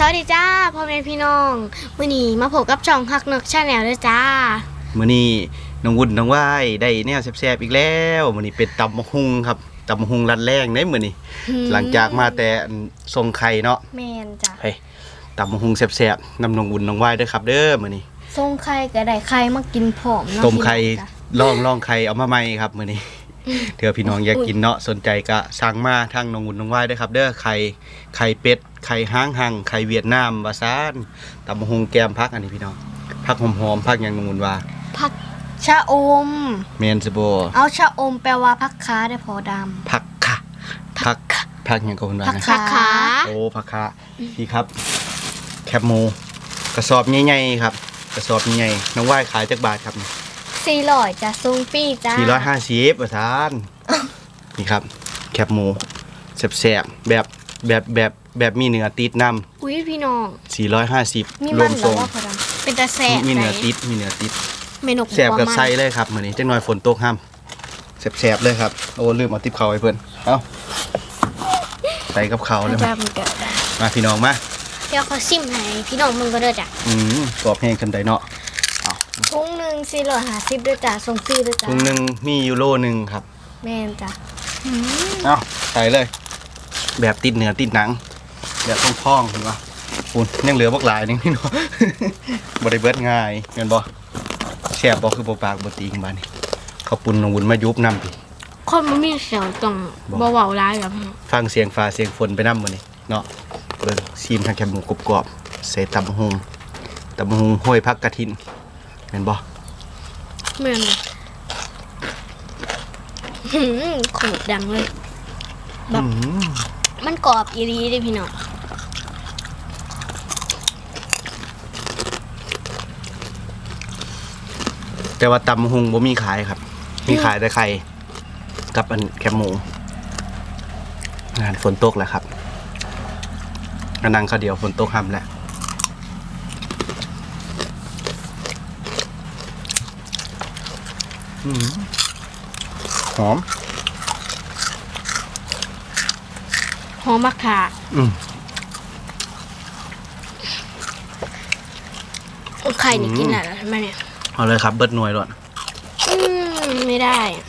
สวัสดีจ้าพ่อแม่พี่น้องมื้อนี้มาพบกับช่องฮักนกชาแนลด้วยจ้ามื้อนี้น้องวุ่นน้องว่ายได้แนวแซ่บๆอีกแล้วมื้อนี้เป็นตำมะฮุงครับตำมะฮุงรัดแรงได้มื้อนี้หลังจากมาแต่อันทรงไข่เนาะแมนจ้ะไปตำมะฮุงแซ่บๆนำน้องวุ่นน้องว่ายเด้อครับ เด้อมื้อนี้ส่งไข่ก็ได้ไข่มากินผอมเนาะต้มไข่พี่น้องจ้ะลองลองไข่เอามาใหม่ครับมื้อนี้ เถื่อพี่น้องอยากกินเนาะสนใจก็สั่งมาทางน้องวุ่นน้องว่ายเด้อครับ เด้อไข่ไข่เป็ดไข่ห้างหังไข่เวียดนามว่าซานตำมะฮุงแกมพักอันนี้พี่น้องพักหอมๆพักหยังน้องวุ่นว่าผักชะอมแม่นซิบ่เอาชะอมแปลว่าผักค้าได้พอดำผักค่ะผักผักอย่างกับคนว่าผักนะขาโอ้ผักค่ะพี่ครับ แคบหมูกระสอบใหญ่ๆครับ กระสอบใหญ่ๆน้องว่ายขายจากบาทครับ สี่ร้อยจะส่งฟรีจ้าสี่ร้อยห้าสิบประทาน นี่ครับ แคบหมูแสบๆแบบแบบแบบแบบมีเนื้อติดนอุ้ยพี่น้องำสี่ร้อยห้าสิบมีรมัวนมเหรทอรงว่าพอดำเป็นตาแสบมีเนื้อไหติดมีเนื้อติด เมนูแสบกับไส้เลยครับเหมือนนี้จังหน่อยฝนตกห้ามแสบๆเลยครับ โอ้ลืมเอาติบเขาไว้เพิ่นเอ้าใส่กับเขาเลยจะมามันเกิดได้มาพี่น้องมา เดี๋ยวเขาซิมให้พี่น้องมึงก็เด้อจ้ะอืมกรอบแห้งกันไดเนาะ ถุงหนึ่งสี่ร้อยห้าสิบด้วยจ้ะส่งฟรีด้วยจ้ะถุงหนึ่งมียูโรหนึ่งครับ แม่นจ้ะเอาใส่เลย แบบติดเนื้อติดหนัง แบบพ่องๆเห็นปะคุณยังเหลือบักหลายหนึงพี่น้องบริเบิดง่ายเงินบ่แซ่บบ่คือบ่ปากบ่ตีงบ้านนี่เขาวปุ่นน้องวุ้นมายุบน้ำพี่คนมันมีเสียงต้องบ่เบาๆร้ายแบบนี้ฟังเสียงฟ้าเสียงฝนไปน้ำมื้อนี้เนาะเบิ่งซีมทางแคบหมูกรอบๆใส่ตำบักหุงตำบักหุงห้วยพักกระถิน เห็นบ่เหมือนหืมขมดังเลย แบบอืมมันกรอบอีรีเลยพี่น้องแต่ว่าตำบักหุงบ่มีขายครับ มีขายแต่ไข่กับอันแคบหมูงานฝนตกแล้วครับกำลังข้าวเดียวฝนตกห้ำแล้วอืม หอม หอมมะขาอืม ไข่นี่อืมกินอะไรใช่ไหมเนี่ย เอาเลยครับ เบิดหน่วยด่วนอืม ไม่ได้อะ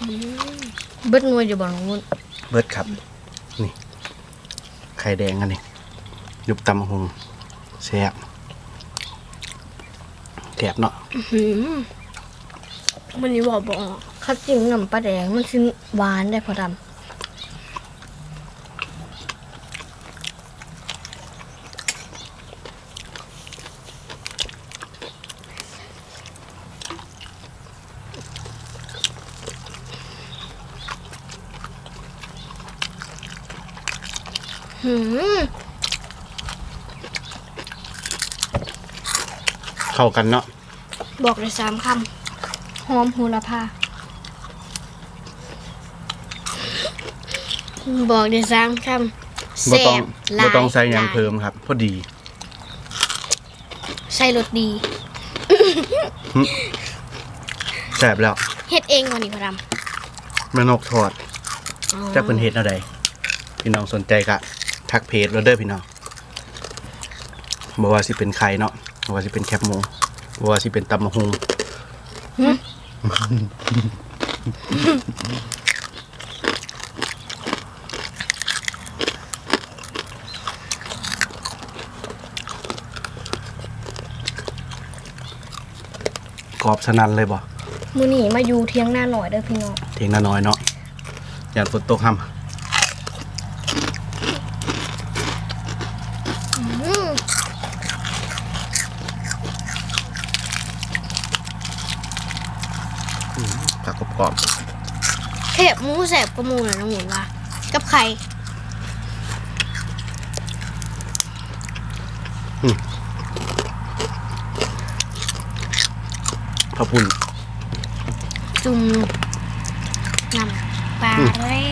อืมเบิดนวยอยู่บ่น้องวุ้นเบิดครับ นี่ ไข่แดงอันนี้ ยุบตำบักหงแซ่บแซ่บเนาะมันนี้บอกบอกคัดจริงน้ำปลาแดงมันคือหวานได้พอดำหืม เข้ากันเนาะบอกเลยสามคำหอมโหูละพาบอกเลยสามคำบ่แซ่ต้องบหลาบ่ต้องใส่หยังลาเพิ่มครับ พอดี ใส่รสดีแซ่บแล้วเฮ็ดเองวันนี้พอดแม่นกทอดำอ๋อจักเพิ่นเฮ็ดเอาใดพี่น้องสนใจก็ทักเพจเราเด้อพี่น้องบ่ว่าสิเป็นไข่เนาะบ่ ว่าสิเป็นแคบหมูบ่ว่าสิเป็นตำมะฮุงกรอบสนั่นเลยบ่มื้อนี้มาอยู่เที่ยงหน้าหน่อยเด้อพี่น้องเทียงนาน้อยเนาะยานฝนตกห้ำ อืม ผักกรอบ เทบหมูแสบกว่าหมูเลยน้องหมุนว่ากับไข่ๆข้าวปุ้นจุ่มน้ำปลาอืมแร่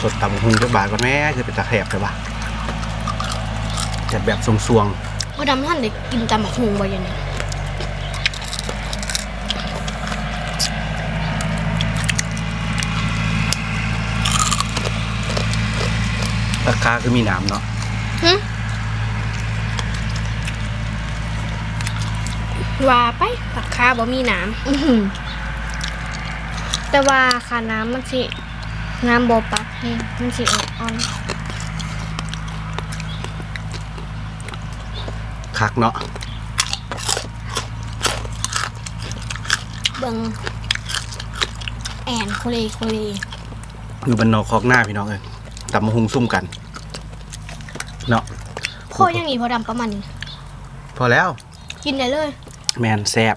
สดตำบักหุงจักบาทก่อนแม่คือเป็นตะแคบใช่ปะแต่แบบทรงพอดำท่านได้กินตำบักหุงบ่อยังไงๆ ผักคาคือมีหน้ำเนาะหึว่าไปผักคาบ่มีน้ำแต่ว่าค่าน้ำมันสิน้ำบ่ปักแห้งมันสิออกอ่อนคักเนาะเบิ่งแอนโคเลโคเลอยู่บนนอกคอกหน้าพี่น้องเอ้ยตำมะฮุงซุ่มกัน เนาะโคยังอีพอดำประมาณนี้พอแล้ว กินได้เลย แมนแซบ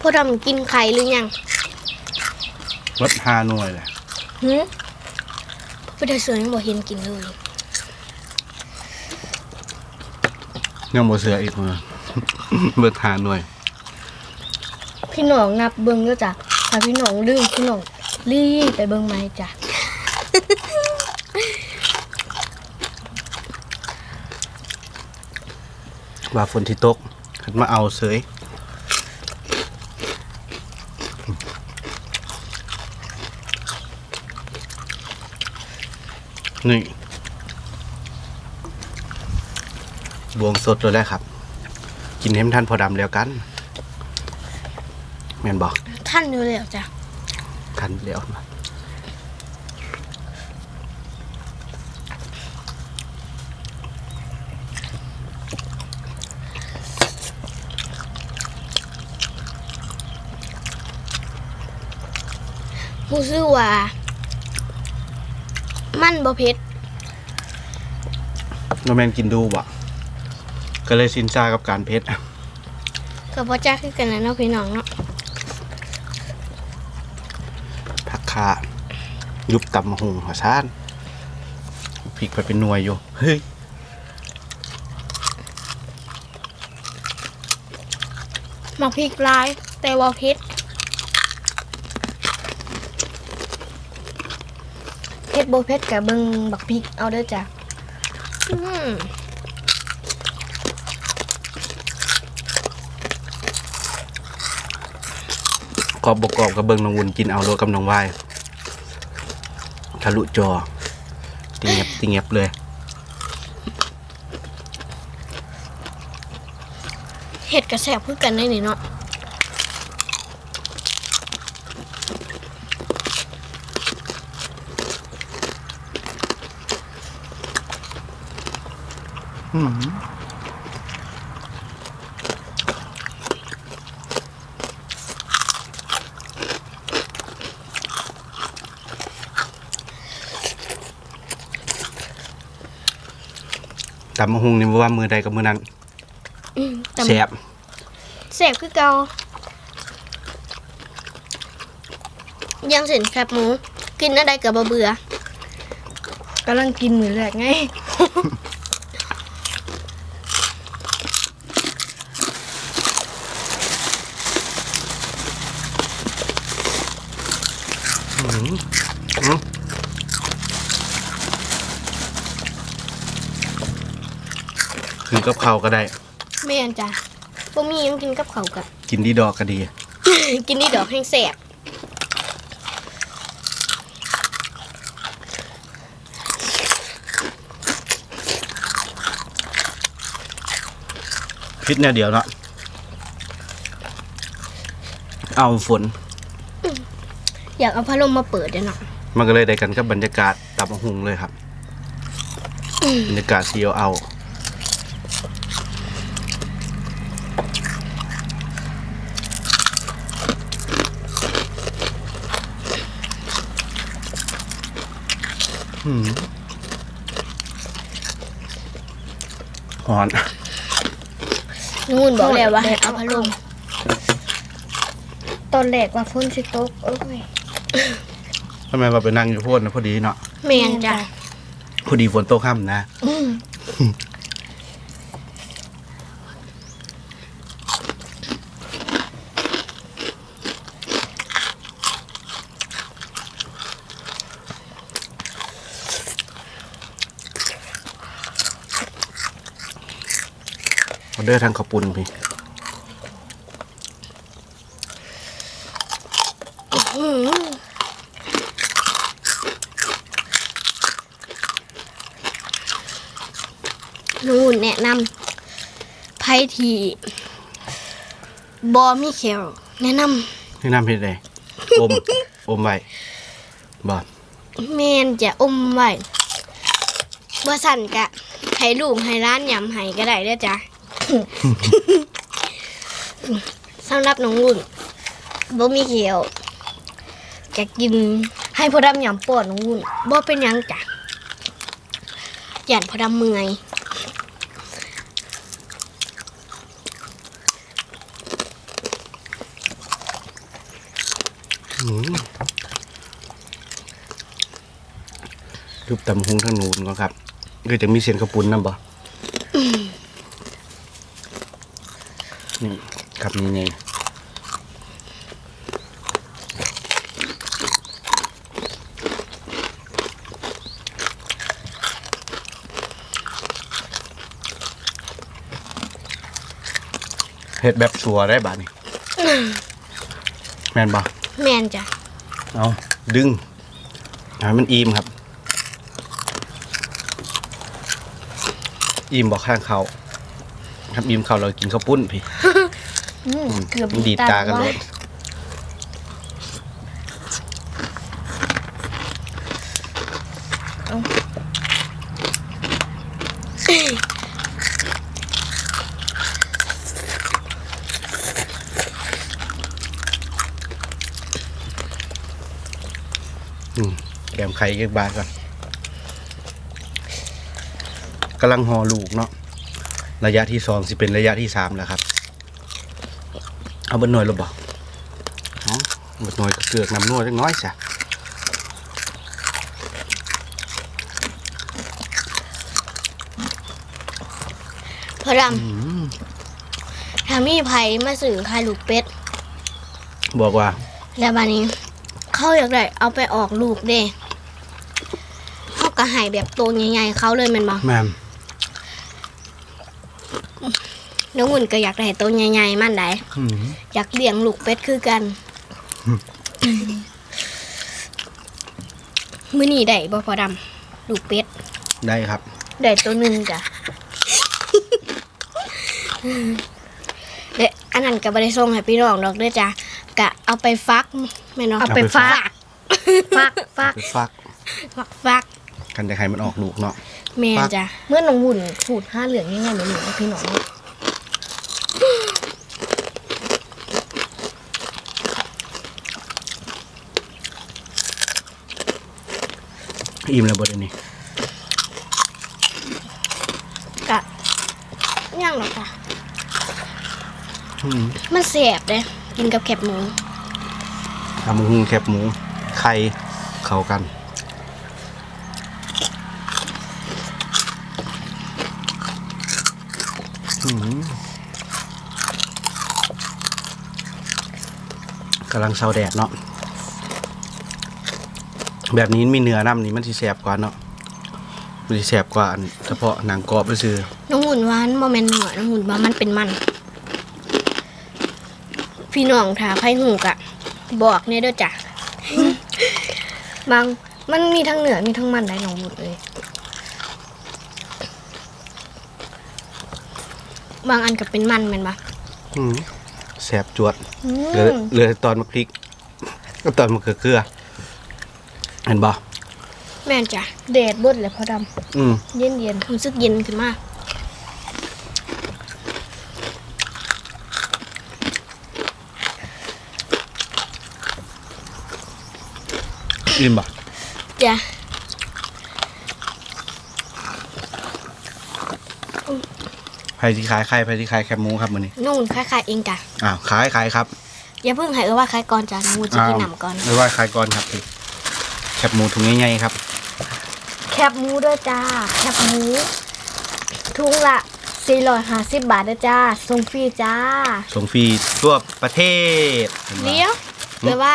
พอดำกินไข่หรือยังรสฮาหน่วยเลยหืมพอดำเสือยังบ่เห็นกินเลย ยังบ่เสืออีกมือเบิดฮาหน่วย พี่หนองนับเบิ่งด้วยจ้ะถ้าพี่หนองลืมพี่หนองรีบไปเบิ่งไหมจ้ะ ว่าฝนที่ตกขันมาเอาเสยนี่ บวงสดเลยแหละครับ กินเห็มท่านพอดำแล้วกันแม่นบอกท่านอยู่แล้วจ้ะทันแล้วนะรู้สึกว่ามันบ่เผ็ดน้องแมนกินดูบ่ ก็เลยสินซากับการเพชรก็บ่จ้าคือกันนะเนาะพี่น้องเนาะผักขายุบตำมะฮุงหัวซานพริกไปเป็นหน่วยอยู่ เฮ้ยมักพริกลาย แต่ว่าเผ็ดเผ็ดบ่เผ็ดกับเบิ่งบักพริกเอาเด้อจ้ะอืม กรอบบกรอบกับเบิงน้องวุ่นกินเอาโลกับน้องวายทะลุจอติงเงียบติงเงียบเลยเห็ดกระแสบคือกันได้นี่เนาะอืม ตำมะฮุงนี่บ่ว่ามือใดกับมือนั้นอืมแต่แซ่บแสบคือเกายังเส้นแคบหมู กินอะไรกับบ่เบื่อกำลังกินมือแรกไง อืม คือกับข้าวก็ได้ แม่นจ้ะบ่มียังกินกับเขาวกับกินดีดอกก็ดี กินนี่ดอกแห้งแสบพิษเนี่ยเดียวเนาะเอาฝน อยากเอาพัดลมมาเปิดเดี๋ยวเนาะมันก็เลยได้กันกับบรรยากาศตามหุงเลยครับ บรรยากาศซีเอา หอนนู่นบอกแล้วว่าให้เอาพัดลมตอนแรกว่าฝนสิตกโอ้ยทำไมว่าไปนั่งอยู่โพดนะพอดีเนาะแม่นจ้ะพอดีฝนตกค่ำนะ เดอทางข้าวปุ้นพี่น้องอุ่นแนะนำไพ่ทีบอมีเขียวแนะนำแนะนำเฮ็ดได้อม อมไว้บ่ำแมนจะอมไว้บ่สั่นกะให้ลูกให้ร้านยำให้ก็ได้เด้อจ้ะ สำหรับน้องอุ่นบ่มีเขียวจะกินให้พอดำยำปอดน้องอุ่นบ่เป็นหยังจ้ะหยันพอดำเมื่อยอืมรูปตำหงทางนู้นก็ครับก็จะมีเส้นข้าวปุ้นนํบ่นี่ ครับนี่ไงเฮ็ดแบบชัวได้บาดนี่แม่นบ่แมนจ้ะเอาดึงให้มันอิ่มครับ อิ่มบอกข้างเขาครับอิ่มเขาเรากินข้าวปุ้นพี่ อืมเกือบมันดีดตากันเลยอืมแกมไข่เก็บบาทก่อนกำลังห่อลูกเนาะระยะที่สองสิเป็นระยะที่สามแล้วครับ เอาเบิดหน่อยหรือเปล่าอ๋อเบิดหน่อยก็เกือกน้ำนวดจักหน้อยจ้ะพอดำถ้ามีไผมาสื่อใครลูกเป็ด บอกว่า แล้วบัดนี้ เขาอยากได้เอาไปออกลูกเด้เขาก็ใหายแบบโตวใหญ่ๆเขาเลยแมันบอกแม่ม น้องหุ่นก็อยากได้โตวใหญ่ๆมันได้อืมอยากเลี้ยงลูกเป็ดคือกันมื้อนี้ได้บ่พอดำลูกเป็ด ได้ครับ ได้ตัวหนึ่งจ้ะเด็อันนั้นก็บริส่งให้พี่น้องดอกเด้อจ้ะกะเอาไปฟักแม่น้องเอาไปฟักฟักฟักไปฟักฟักฟักกันจะให้มันออกลูกเนาะแม่ฟักจ้ะเมื่อน้องหุ่นขูดห้าเหลืองยังไงเหมือนหนูพี่น้อง อิ่มแล้วบดนี้กะย่างหรอกจ้ะอืมมันแสบเลยกินกับแคบหมูทำหุงแคบหมูไข่เข้ากัน อืมกำลังเซาแดดเนาะ แบบนี้มีเนื้อน้ำนี่มันสิแสบกว่าเนาะมันสิแสบกว่าอันเฉพาะหนังกรอบไปซื้อน้องหุ่นหวานบ่แม่นหัวน้องหุ่นว่ามันเป็นมัน พี่น้องถ้าไผหูกะ บอกเนี่ยเด้อจ้ะบางมันมีทั้งเหนือมีทั้งมันได้น้องหุ่นเลย บางอันก็เป็นมันแม่นบ่อืมแสบจวดอืเหลือมเหลือตอนมาพริกกับตอนมะเขือเกลือ เห็นบ่แม่นจ้ะแดดบดเลยพอดอืมำเย็นเย็นรู้สึกเย็นขึ้นมาอิ่มบ่จ้ะไผที่ขายไข่ไผที่ขายแคบหมูครับมื้อนี้นู่นคล้ายๆเองจ้ะอ้าวขายขายครับอย่าเพิ่งให้เออว่าคล้ายก่อนจ้ะงูจะกินหนำก่อนไม่ว่าขายก่อนครับพี่ แคบหมูถุงใหญ่ๆครับ แคบหมูด้วยจ้า แคบหมูทุงละ450บาทด้วยจ้าส่งฟรีจ้าส่งฟรีทั่วประเทศห็นบ่เดี๋ยวเดี๋ยวว่า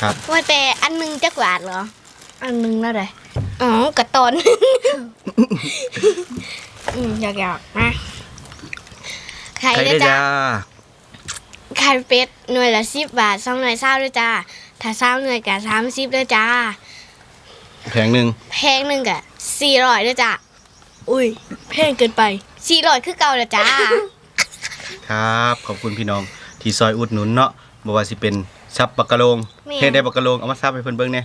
ครับว่าแต่อันหนึงจักบาทเหรอ อันหนึงแล้วได้อ๋อกระตอนอืมอยากอยากๆนะข่ไข่เด้ได้อจ้าจ้าไข่เป็ดหน่วยละสิบบาทสองหน่วยเศร้าด้วยจ้าถ้าเศร้าหน่วยกะสามสิบด้วยจ้า แผงหนึ่งแพงหนึ่งกะสี่ร้อยด้วยจ้าอุ้ยแพงเกินไปสี่ร้อยคือเก่าละจ้า ครับ ขอบคุณพี่น้อง ที่ซอยอุดหนุนเนาะบ่ว่าสิเป็นซับบักกะโลงแม่ เฮ็ดได้บักกะโลงเอามาซับให้เพิ่นเบิ่งแหน่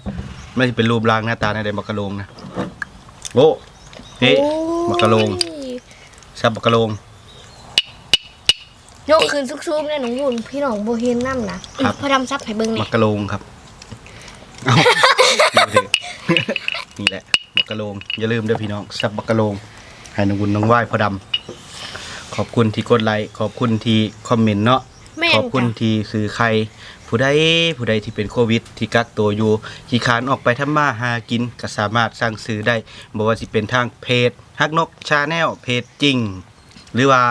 มันสิเป็นรูปร่างหน้าตาในได้บักกะโลงนะโอ้เฮ้บักกะโลงซับบักกะโลงยกคืนซุกๆเนี่ยน้องบุญพี่น้องโบเห็นน้ำนะครับ พอดำซับให้เบิ่งบัเนี่กยกะโลงครับเอ้าดูดิ นี่แหละบักกะโลงอย่าลืมเด้อพี่น้องซับบักกะโลงให้น้องบุญน้องไหว้พ่อดำขอบคุณที่กดไลค์ขอบคุณที่คอมเมนต์เนาะแม่นขอบคุณจ้ะที่ซื้อใคร ผู้ใดผู้ใดที่เป็นโควิด ที่กักตัวอยู่ขี่ขานออกไปทำมาหากินก็สามารถสั่งซื้อได้บ่ว่าสิเป็นทางเพจฮักนกชาแนลเพจจริง หรือว่า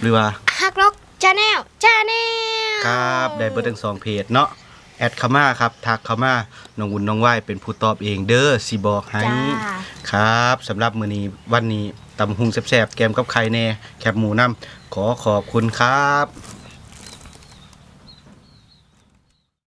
หรือว่า ฮักล็อกชาแนลชาแนลครับได้เบิดทั้งสองเพจเนาะ แอดเข้ามาครับทักเข้ามาน้องวุ่นน้องไหวเป็นผู้ตอบเองเด้อสิบอกให้จ้า ครับสำหรับมื้อนี้วันนี้ตำหุงแซ่บๆแกมกับไข่แน่แคบหมูน้ำขอขอบคุณครับ